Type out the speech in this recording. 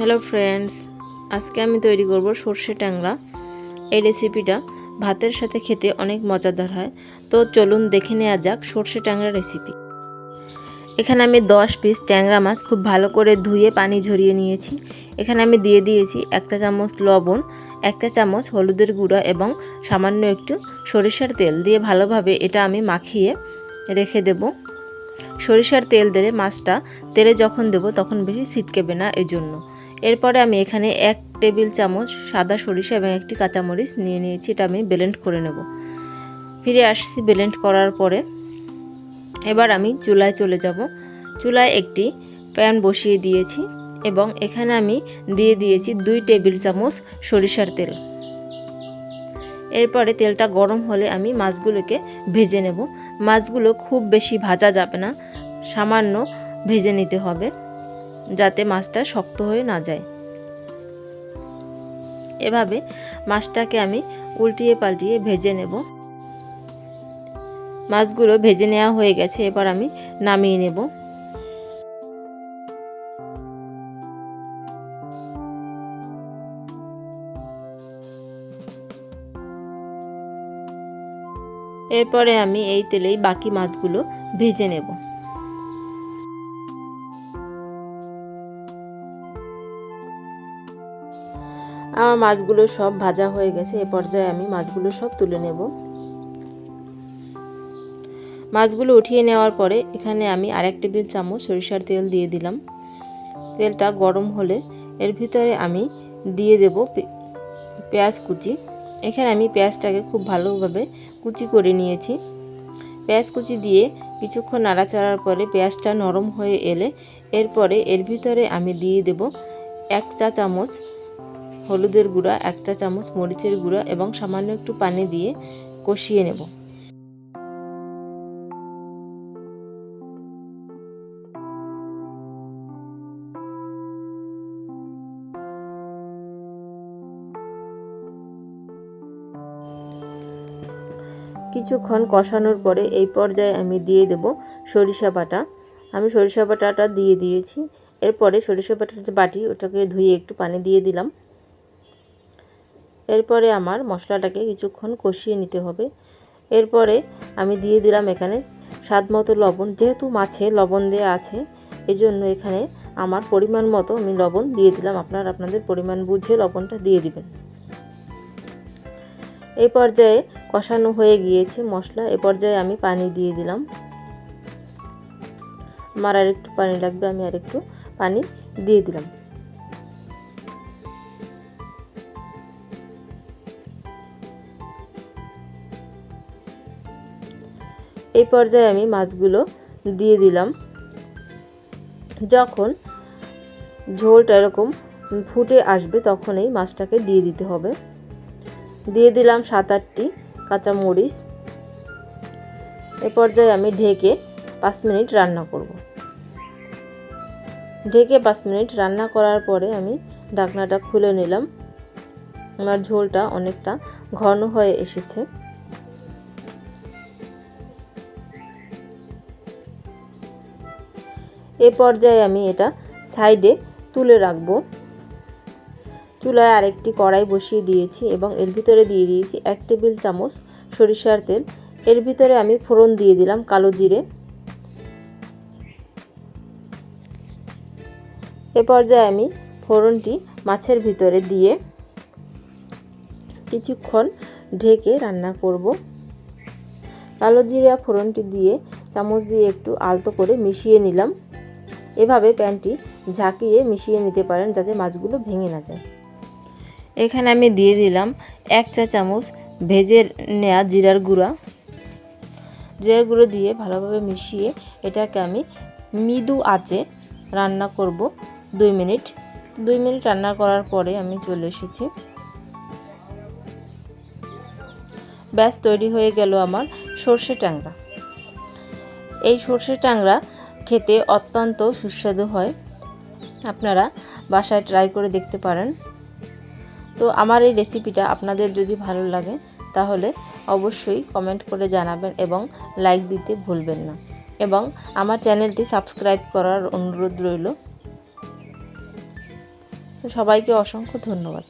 Hello friends আজকে আমি তৈরি করব সর্ষে ট্যাংরা। এই রেসিপিটা ভাতের সাথে খেতে অনেক মজাদার হয়। তো চলুন দেখে নেওয়া যাক সর্ষে ট্যাংরা রেসিপি এখানে আমি দশ পিস ট্যাংরা মাছ খুব ভালো করে ধুয়ে পানি ঝরিয়ে নিয়েছি। এখানে আমি দিয়ে দিয়েছি একটা চামচ লবণ, একটা চামচ হলুদের গুঁড়া এবং সামান্য একটু সরিষার তেল দিয়ে ভালোভাবে এটা আমি মাখিয়ে রেখে দেব। সরিষার তেল দিলে মাছটা তেলে যখন দেব তখন বেশি ছিটকেবে না এজন্য। জন্য এরপরে আমি এখানে এক টেবিল চামচ সাদা সরিষা এবং একটি কাঁচামরিচ নিয়ে নিয়েছি, এটা আমি ব্লেন্ড করে নেব। ফিরে আসছি ব্লেন্ড করার পরে। এবার আমি চুলায় চলে যাব। চুলায় একটি প্যান বসিয়ে দিয়েছি এবং এখানে আমি দিয়ে দিয়েছি দুই টেবিল চামচ সরিষার তেল। এরপরে তেলটা গরম হলে আমি মাছগুলোকে ভেজে নেব। মাছগুলো খুব বেশি ভাজা যাবে না, সামান্য ভেজে নিতে হবে। যাতে মাছটা শক্ত হয়ে না যায়। এভাবে মাছটাকে আমি উল্টিয়ে পাল্টিয়ে ভেজে নেব। মাছগুলো ভেজে নেওয়া হয়ে গেছে, এবার আমি নামিয়ে নেব। এরপরে আমি এই তেলেই বাকি মাছগুলো ভেজে নেব। আমার মাছগুলো সব ভাজা হয়ে গেছে, এ পর্যায়ে আমি মাছগুলো সব তুলে নেব। মাছগুলো উঠিয়ে নেওয়ার পরে এখানে আমি আরেক টেবিল চামচ সরিষার তেল দিয়ে দিলাম। তেলটা গরম হলে এর ভিতরে আমি দিয়ে দেব পেঁয়াজ কুচি। এখানে আমি পেঁয়াজটাকে খুব ভালোভাবে কুচি করে নিয়েছি। পেঁয়াজ কুচি দিয়ে কিছুক্ষণ নাড়াচাড়ার পরে পেঁয়াজটা নরম হয়ে এলে এরপরে এর ভিতরে আমি দিয়ে দেব এক চা চামচ হলুদের গুঁড়া, এক চা চামচ মরিচের গুঁড়া এবং সামান্য একটু পানি দিয়ে কষিয়ে নেব। কিছুক্ষণ কষানোর পরে এই পর্যায়ে আমি দিয়ে দেব সরিষা বাটা। আমি সরিষা বাটাটা দিয়ে দিয়েছি। এরপরে সরিষা বাটার যে বাটি, ওটাকে ধুয়ে একটু পানি দিয়ে দিলাম। এরপরে আমার মশলাটাকে কিছুক্ষণ কষিয়ে নিতে হবে। এরপরে আমি দিয়ে দিলাম এখানে স্বাদ মতো লবণ। যেহেতু মাছে লবণ দেওয়া আছে, এজন্য এখানে আমার পরিমাণ মতো আমি লবণ দিয়ে দিলাম। আপনার আপনাদের পরিমাণ বুঝে লবণটা দিয়ে দিবেন। এই পর্যায়ে কষানো হয়ে গিয়েছে মশলা। এ পর্যায়ে আমি পানি দিয়ে দিলাম। আমার আর একটু পানি লাগবে, আমি আর একটু পানি দিয়ে দিলাম। এই পর্যায়ে আমি মাছগুলো দিয়ে দিলাম। যখন ঝোলটা এরকম ফুটে আসবে তখন এই মাছটাকে দিয়ে দিতে হবে। দিয়ে দিলাম সাত আটটি কাঁচামরিচ। এ পর্যায়ে আমি ঢেকে পাঁচ মিনিট রান্না করব। ঢেকে পাঁচ মিনিট রান্না করার পরে আমি ঢাকনাটা খুলে নিলাম। আমার ঝোলটা অনেকটা ঘন হয়ে এসেছে। এ পর্যায়ে আমি এটা সাইডে তুলে রাখব। চুলায় আরেকটি কড়াই বসিয়ে দিয়েছি এবং এর ভিতরে দিয়ে দিয়েছি এক টেবিল চামচ সরিষার তেল। এর ভিতরে আমি ফোড়ন দিয়ে দিলাম কালো জিরে। এ পর্যায়ে আমি ফোড়নটি মাছের ভিতরে দিয়ে কিছুক্ষণ ঢেকে রান্না করব। কালো জিরা ফোড়নটি দিয়ে চামচ দিয়ে একটু আলতো করে মিশিয়ে নিলাম। এভাবে প্যানটি ঝাঁকিয়ে মিশিয়ে নিতে পারেন যাতে মাছগুলো ভেঙে না যায়। এখানে আমি দিয়ে দিলাম এক চা চামচ ভেজে নেওয়া জিরার গুঁড়া। জিরার গুঁড়ো দিয়ে ভালোভাবে মিশিয়ে এটাকে আমি মৃদু আঁচে রান্না করব দুই মিনিট। দুই মিনিট রান্না করার পরে আমি চলে এসেছি। ব্যাস, তৈরি হয়ে গেল আমার সর্ষে ট্যাংরা। এই সর্ষে ট্যাংরা খেতে অত্যন্ত সুস্বাদু হয়। আপনারা বাসায় ট্রাই করে দেখতে পারেন। তো আমার এই রেসিপিটা আপনাদের যদি ভালো লাগে, তাহলে অবশ্যই কমেন্ট করে জানাবেন এবং লাইক দিতে ভুলবেন না। এবং আমার চ্যানেলটি সাবস্ক্রাইব করার অনুরোধ রইল। সবাইকে অসংখ্য ধন্যবাদ।